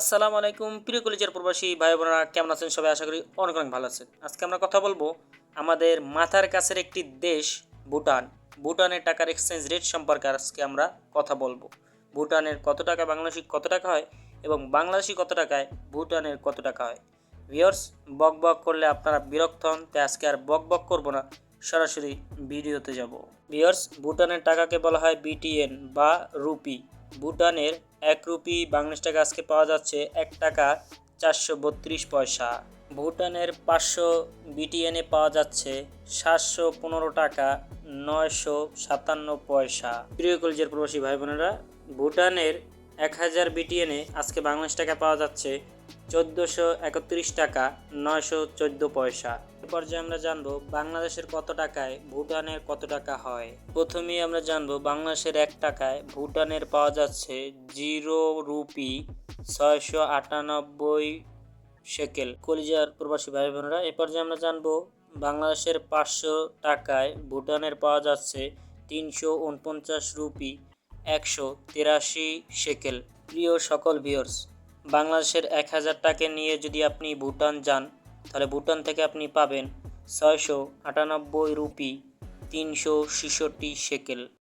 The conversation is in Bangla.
আসসালামু আলাইকুম, প্রিয় কলেজের প্রবাসী ভাই বোনেরা কেমন আছেন সবাই? আশা করি অনেক অনেক ভালো আছেন। আজকে আমরা কথা বলব আমাদের মাথার কাছের একটি দেশ, ভুটান। ভুটানের টাকার এক্সচেঞ্জ রেট সম্পর্কে আজকে আমরা কথা বলব। ভুটানের কত টাকা বাংলাদেশি কত টাকা হয় এবং বাংলাদেশি কত টাকায় ভুটানের কত টাকা হয়? ভিওর্স বক বক করলে আপনারা বিরক্ত হন, তাই আজকে আর বক বক করব না, সরাসরি ভিডিওতে যাব। ভিওর্স ভুটানের টাকাকে বলা হয় বিটিএন বা রুপি। ভুটানের এক রুপি বাংলাদেশ টাকা আজকে পাওয়া যাচ্ছে এক টাকা চারশো বত্রিশ পয়সা। ভুটানের পাঁচশো বিটিএনে পাওয়া যাচ্ছে সাতশো পনেরো টাকা নয়শো সাতান্ন পয়সা। প্রিয় কলেজের প্রবাসী ভাই বোনেরা ভুটানের এক হাজার বিটিএনে আজকে বাংলাদেশ টাকা পাওয়া যাচ্ছে চোদ্দোশো একত্রিশ টাকা, নয়শো চোদ্দ পয়সা। এ পর্যায়ে আমরা জানব বাংলাদেশের কত টাকায় ভুটানের কত টাকা হয়। প্রথমেই আমরা জানব বাংলাদেশের এক টাকায় ভুটানের পাওয়া যাচ্ছে জিরো রুপি ছয়শো আটানব্বই শেকেল কলিজার প্রবাসী ভাই বোনেরা এ পর্যায়ে আমরা জানব বাংলাদেশের পাঁচশো টাকায় ভুটানের পাওয়া যাচ্ছে তিনশো উনপঞ্চাশ রুপি একশো তিরাশি সেকেল প্রিয় সকল ভিওর্স বাংলাদেশের এক হাজার টাকা নিয়ে যদি আপনি ভুটান যান, তাহলে ভুটান থেকে আপনি পাবেন ছয়শো আটানব্বই রুপি তিনশো ছেষট্টি শেকেল